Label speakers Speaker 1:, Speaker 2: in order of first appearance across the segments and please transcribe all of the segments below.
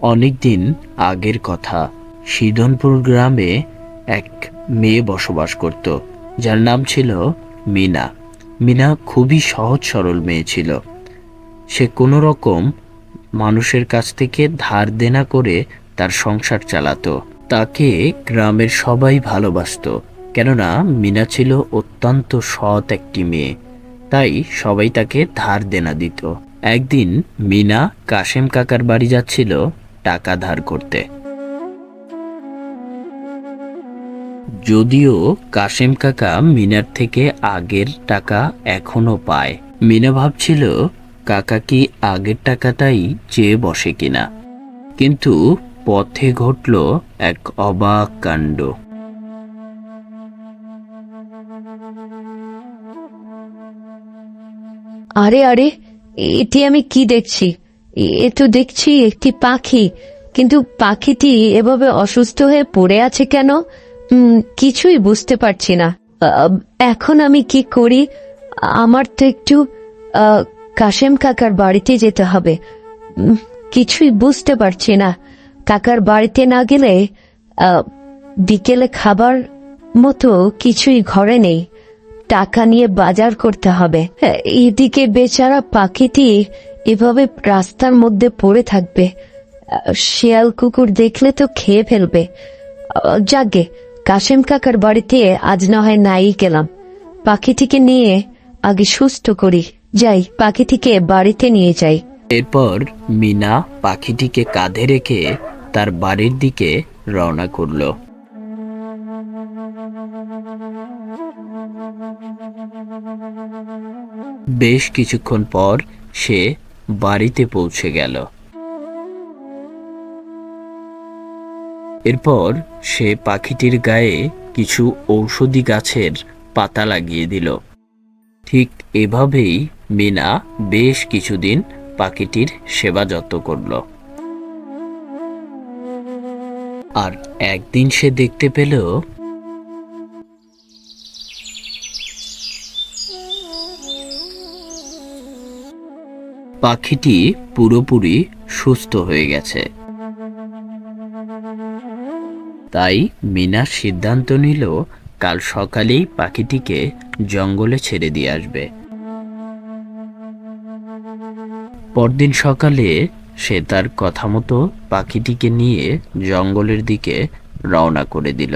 Speaker 1: অনেকদিন আগের কথা। সিদনপুর গ্রামে এক মেয়ে বসবাস করত, যার নাম ছিল মিনা। মিনা খুবই সহজ সরল মেয়ে ছিল। সে কোনো রকম মানুষের কাছ থেকে ধার দেনা করে তার সংসার চালাতো। তাকে গ্রামের সবাই ভালোবাসতো, কেননা মিনা ছিল অত্যন্ত সৎ একটি মেয়ে। তাই সবাই তাকে ধার দেনা দিত। একদিন মিনা কাশেম কাকার বাড়ি যাচ্ছিল টাকা ধার করতে। যদিও কাশেম কাকা মিনার থেকে আগের টাকা এখনও পায়। মিনা ভাবছিল, কাকা কি আগের টাকাটাই চেয়ে বসে কিনা? কিন্তু পথে ঘটল এক অবাক কাণ্ড।
Speaker 2: আরে আরে এটি আমি কি দেখছি? এ তো দেখছি একটি পাখি। কিন্তু পাখিটি এভাবে অসুস্থ হয়ে পড়ে আছে কেন? কিছুই বুঝতে পারছি না। এখন আমি কি করি? আমার তো একটু কাশেম কাকার বাড়িতে যেতে হবে। কিছুই বুঝতে পারছি না। কাকার বাড়িতে না গেলে বিকেলে খাবার মতো কিছুই ঘরে নেই। টাকা নিয়ে বাজার করতে হবে। এদিকে বেচারা পাখিটি এভাবে রাস্তার মধ্যে পড়ে থাকবে। শিয়াল কুকুর দেখলে তো খেয়ে ফেলবে। যাগে, কাশেম কাকার বাড়িতে আজ না হয় নাই গেলাম। পাখিটিকে নিয়ে আগে সুস্থ করি। যাই, পাখিটিকে বাড়িতে নিয়ে যাই।
Speaker 1: এরপর মিনা পাখিটিকে কাঁধে রেখে তার বাড়ির দিকে রওনা করল। বেশ কিছুক্ষণ পর সে বাড়িতে পৌঁছে গেল। এরপর সে পাখিটির গায়ে কিছু ঔষধি গাছের পাতা লাগিয়ে দিল। ঠিক এভাবেই মিনা বেশ কিছুদিন পাখিটির সেবা যত্ন করল। আর একদিন সে দেখতে পেল পাখিটি পুরোপুরি সুস্থ হয়ে গেছে। তাই মিনা সিদ্ধান্ত নিল, কাল সকালেই পাখিটিকে জঙ্গলে ছেড়ে দিয়ে আসবে। পরদিন সকালে সে তার কথা মতো পাখিটিকে নিয়ে জঙ্গলের দিকে রওনা করে দিল।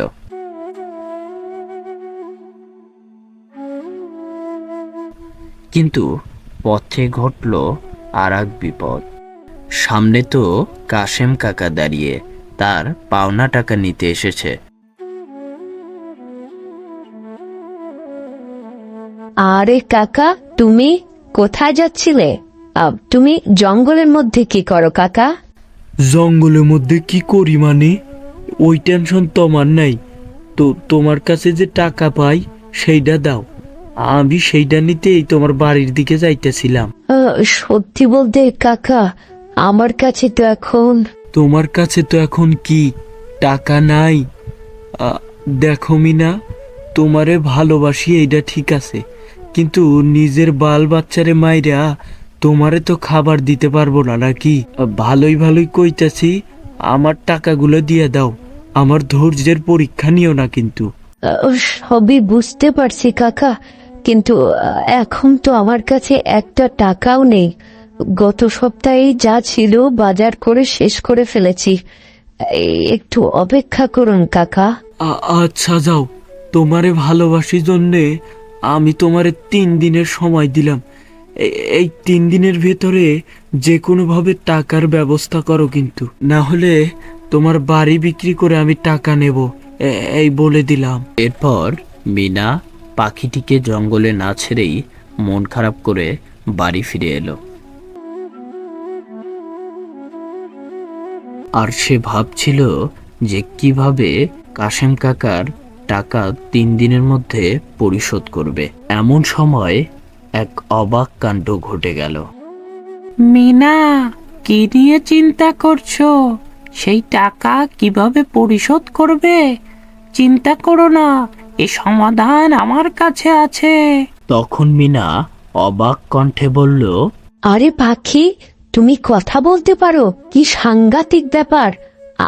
Speaker 1: কিন্তু পথে ঘটল আর এক বিপদ। সামনে তো কাশেম কাকা দাঁড়িয়ে তার পাওনা টাকা নিতে এসেছে।
Speaker 2: আরে কাকা তুমি কোথায় যাচ্ছিলে? তুমি জঙ্গলের মধ্যে কি করো কাকা?
Speaker 3: জঙ্গলের মধ্যে কি করি মানে? ওই টেনশন তোমার নাই। তো তোমার কাছে যে টাকা পাই সেইটা দাও। আমি সেইটা নিতেই তোমার বাড়ির দিকে যাইতেছিলাম।
Speaker 2: আহ, সত্যি বলতে কাকা আমার কাছে তো এখন
Speaker 3: তোমার কাছে তো এখন কি? টাকা নাই? আ, দেখো মিনা তোমারে ভালোবাসি এইটা ঠিক আছে। কিন্তু নিজের বাল বাচ্চারে মাইরা তোমারে তো খাবার দিতে পারব না নাকি? আ, ভালোই ভালোই কইতাছি আমার টাকাগুলো দিয়ে দাও। আমার ধৈর্যের পরীক্ষা নিও না কিন্তু।
Speaker 2: আহ, সবই বুঝতে পারছি কাকা। কিন্তু এখন তো আমার কাছে একটা টাকাও নেই। গত সপ্তাহে যা ছিল বাজার করে শেষ করে ফেলেছি। এই, একটু অপেক্ষা করুন কাকা।
Speaker 3: আচ্ছা যাও। তোমারে ভালোবাসি জন্যে আমি তোমারে তিন দিনের সময় দিলাম। এই তিন দিনের ভেতরে যে কোনোভাবে টাকার ব্যবস্থা করো কিন্তু। না হলে তোমার বাড়ি বিক্রি করে আমি টাকা নেব। এই বলে দিলাম।
Speaker 1: এরপর মিনা পাখিটিকে জঙ্গলে না ছেড়েই মন খারাপ করে বাড়ি ফিরে এলো। আর সে ভাবছিল যে কীভাবে কাশেম কাকার টাকা তিন দিনের মধ্যে পরিশোধ করবে। এমন সময় এক অবাক কাণ্ড ঘটে গেল।
Speaker 4: মিনা, কি নিয়ে চিন্তা করছ? সেই টাকা কীভাবে পরিশোধ করবে? চিন্তা করো না এ সমাধান আমার কাছে আছে।
Speaker 1: তখন মিনা অবাক কণ্ঠে বলল
Speaker 2: আরে পাখি তুমি কথা বলতে পারো? কি সাংঘাতিক ব্যাপার।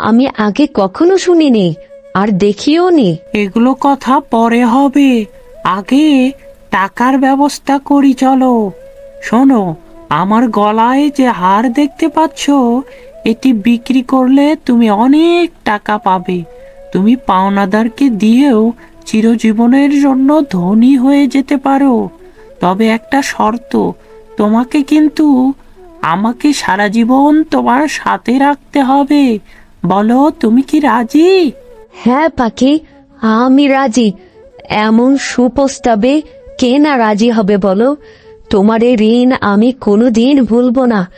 Speaker 2: আমি আগে কখনো শুনিনি আর দেখিও নি।
Speaker 4: এগুলো কথা পরে হবে। আগে টাকার ব্যবস্থা করি চলো। শোনো আমার গলায় যে হার দেখতে পাচ্ছ এটি বিক্রি করলে তুমি অনেক টাকা পাবে। তুমি পাওনাদারকে দিয়েও চিরজীবনের জন্য ধনী হয়ে যেতে পারো। তবে একটা শর্ত, তোমাকে কিন্তু আমাকে সারা জীবন তোমার সাথে রাখতে হবে। বলো, তুমি কি রাজি?
Speaker 2: হ্যাঁ পাখি, আমি রাজি। এমন সুপ্রস্তাবে কে না রাজি হবে বলো? তোমার এই ঋণ আমি কোনোদিন ভুলবো না।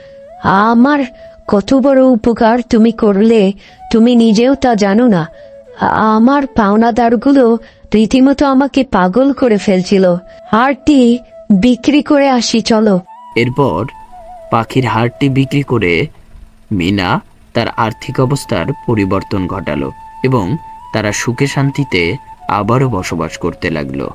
Speaker 2: আমার কত বড় উপকার তুমি করলে, তুমি নিজেও তা জানো না। আমার পাওনাদারগুলো রীতিমতো আমাকে পাগল করে ফেলছিল। হারটি বিক্রি করে আসি, চলো।
Speaker 1: এরপর পাখির হাড়টি বিক্রি করে মিনা তার আর্থিক অবস্থার পরিবর্তন ঘটালো এবং তারা সুখে শান্তিতে আবারও বসবাস করতে লাগল।